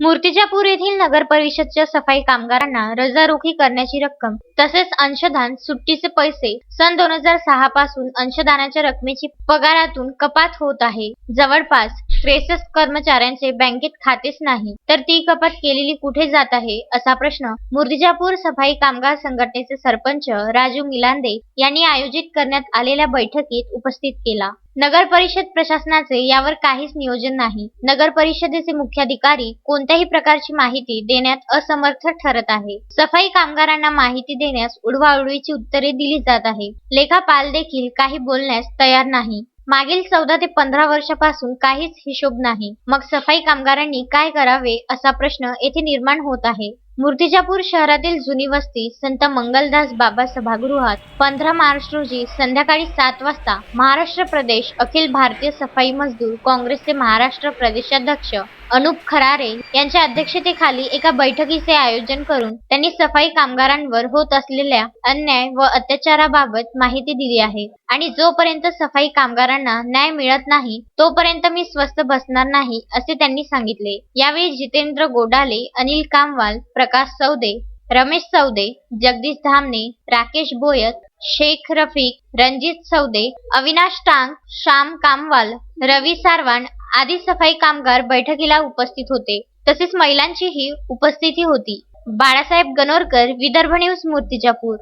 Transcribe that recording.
मूर्तिजापूर येथील नगर परिषदच्या सफाई कामगारांना रजारोखी करण्याची रक्कम तसेच अंशदान सुट्टीचे पैसे सन दोन हजार सहा पासून अंशदानाच्या रकमेची पगारातून कपात होत आहे. जवळपास त्रेसष्ट कर्मचाऱ्यांचे बँकेत खातेच नाही तर ती कपात केलेली कुठे जात आहे असा प्रश्न मूर्तिजापूर सफाई कामगार संघटनेचे सरपंच राजू मिलांदे यांनी आयोजित करण्यात आलेल्या बैठकीत उपस्थित केला. नगर परिषद प्रशासनाचे यावर काहीच नियोजन नाही. नगर परिषदेचे मुख्याधिकारी कोणत्याही प्रकारची माहिती देण्यात असमर्थ ठरत आहे. सफाई कामगारांना माहिती देण्यास उडवाउडवीची उत्तरे दिली जात आहे. लेखापाल देखील काही बोलण्यास तयार नाही. मागील चौदा ते पंधरा वर्षापासून काहीच हिशोब नाही. मग सफाई कामगारांनी काय करावे असा प्रश्न येथे निर्माण होत आहे. मूर्तिजापूर शहरातील जुनी वस्ती संत मंगलदास बाबा सभागृहात पंधरा मार्च रोजी संध्याकाळी सात वाजता महाराष्ट्र प्रदेश अखिल भारतीय सफाई मजदूर काँग्रेसचे महाराष्ट्र प्रदेशाध्यक्ष अनुप खरारे यांच्या अध्यक्षतेखाली एका बैठकीचे आयोजन करून त्यांनी सफाई कामगारांवर होत असलेल्या अन्याय व अत्याचाराबाबत माहिती दिली आहे. आणि जोपर्यंत सफाई कामगारांना न्याय मिळत नाही तोपर्यंत मी स्वस्थ बसणार नाही असे त्यांनी सांगितले. यावेळी जितेंद्र गोडाले अनिल कामवाल प्रकाश सौदे रमेश सौदे जगदीश धामणे राकेश बोयत शेख रफीक रणजित सौदे अविनाश टांग श्याम कामवाल रवी सारवान आदी सफाई कामगार बैठकीला उपस्थित होते. तसेच महिलांचीही उपस्थिती होती. बाळासाहेब गणोरकर विदर्भ न्यूज मूर्तिजापूर.